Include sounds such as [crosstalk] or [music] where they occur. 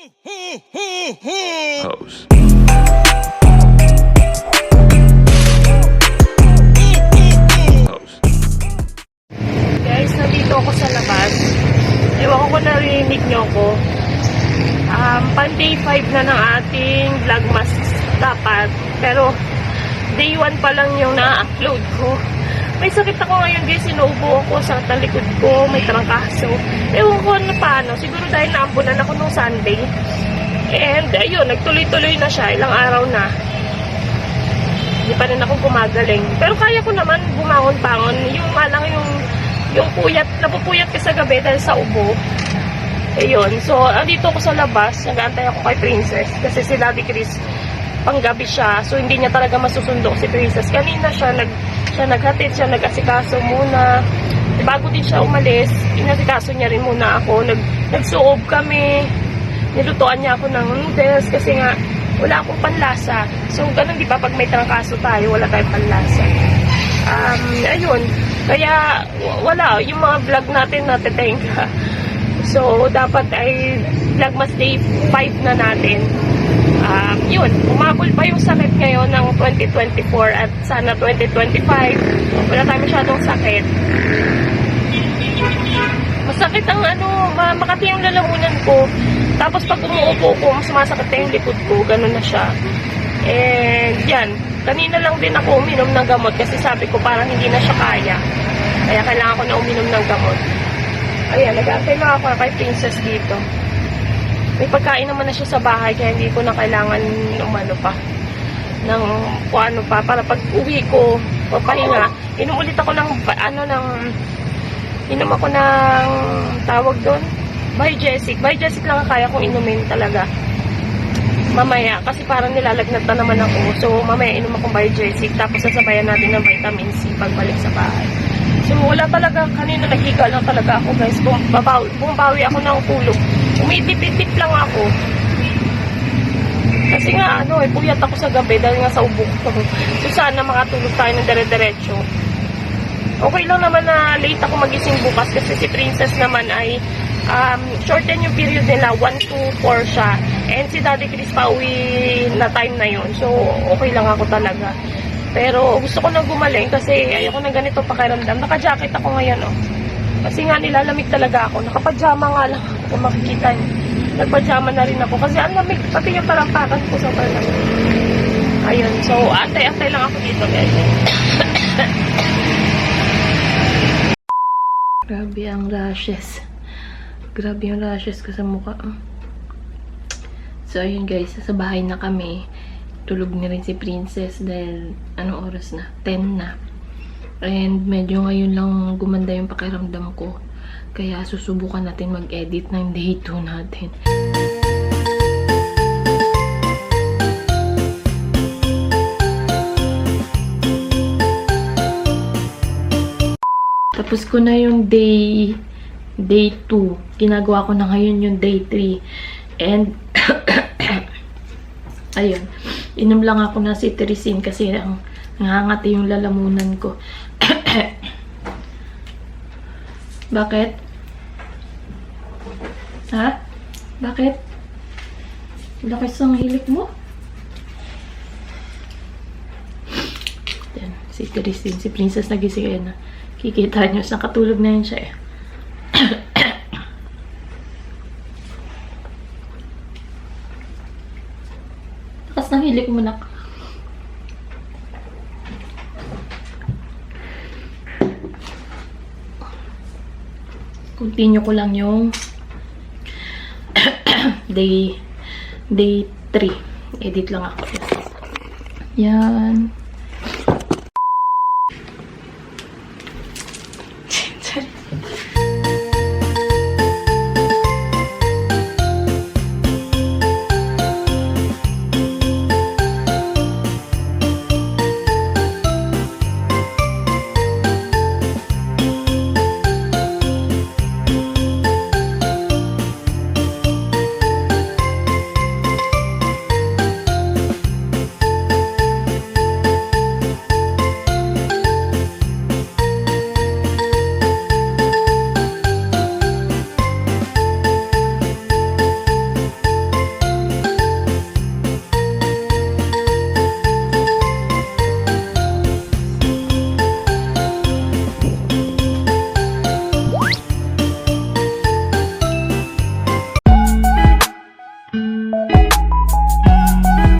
Hose. Guys, nandito ako sa labas. Ewan ko kung narinig nyo ko. Um, pan day 5 na ng ating vlogmas dapat. Pero, day 1 pa lang yung na-upload ko. May sakit ako ngayon guys, sinubo ako sa talikod ko, may trangkaso. Ewan ko na paano, siguro dahil naambunan ako nung Sunday. And ayun, nagtuloy-tuloy na siya, ilang araw na. Hindi pa rin ako gumagaling. Pero kaya ko naman bumangon-bangon. Yung nga lang yung, yung puyat, napupuyat ka sa gabi dahil sa ubo. Ayun. So, andito ako sa labas. Nag-aantay ako kay Princess. Kasi si Daddy Chris, panggabi siya. So, hindi niya talaga masusundo si Princess. Kanina siya, nag, siya naghatid, siya nag-asikaso muna. Bago din siya umalis, inasikaso niya rin muna ako. Nag, nagsuob kami. Nilutuan niya ako ng noodles kasi nga wala akong panlasa. So, ganun di ba pag may trangkaso tayo, wala tayong panlasa. Um, ayun. Kaya, wala. Yung mga vlog natin natetenga. So, dapat ay Vlogmas Day 5 na natin. Um, yun, umabol pa yung sakit ngayon ng 2024 at sana 2025. Wala tayo masyadong sakit. Masakit ang ano, ma- makati yung lalamunan ko. Tapos pag umuupo ko, mas sumasakit na yung likod ko. Ganun na siya. And yan, kanina lang din ako uminom ng gamot kasi sabi ko parang hindi na siya kaya. Kaya kailangan ko na uminom ng gamot. Ayan, nag-aantay lang ako kay Princess dito. May pagkain naman na siya sa bahay kaya hindi ko na kailangan umano pa ng kung ano pa para pag uwi ko papahinga. Inom ulit ako ng ano ng inom ako ng tawag doon? Biogesic. Biogesic lang ang kaya kong inumin talaga. Mamaya kasi parang nilalagnat na naman ako. So mamaya inom akong Biogesic tapos sasabayan natin ng vitamin C pagbalik sa bahay. So wala talaga kanina naghiga lang talaga ako guys. Bumabawi, bumabawi ako ng tulog umitip-itip lang ako kasi nga, ano, eh, puyat ako sa gabi dahil nga sa ubo ko. So, sana makatulog tayo ng dire-diretso. Okay lang naman na late ako magising bukas kasi si Princess naman ay um, shorten yung period nila, 1 to 4 siya. And si Daddy Chris pa uwi na time na yun. So, okay lang ako talaga. Pero gusto ko na gumaling kasi ayoko na ganito pakiramdam. Naka-jacket ako ngayon, oh. Kasi nga nilalamig talaga ako. Nakapajama nga lang kung makikita niyo. Nagpajama na rin ako kasi ang lamig. Pati yung talampakan ko sa lamig. Ayun. So, atay-atay lang ako dito, guys. [coughs] Grabe ang rashes. Grabe yung rashes ko sa mukha. So, ayun guys. Sa bahay na kami. Tulog na rin si Princess dahil anong oras na? 10 na. And medyo ngayon lang gumanda yung pakiramdam ko. Kaya susubukan natin mag-edit ng day 2 natin. Tapos ko na yung day day 2. Ginagawa ko na ngayon yung day 3. And [coughs] [coughs] ayun. Inom lang ako ng cetirizine kasi ang nangangati yung lalamunan ko. [coughs] Bakit? Ha? Bakit? Lakas ang hilik mo? Yan, si Christine, si Princess nagising yan na. Kikita niyo, sa katulog na yun siya eh. [coughs] Lakas ng hilik mo nak. Continue ko lang yung [coughs] day day 3. Edit lang ako. Yan.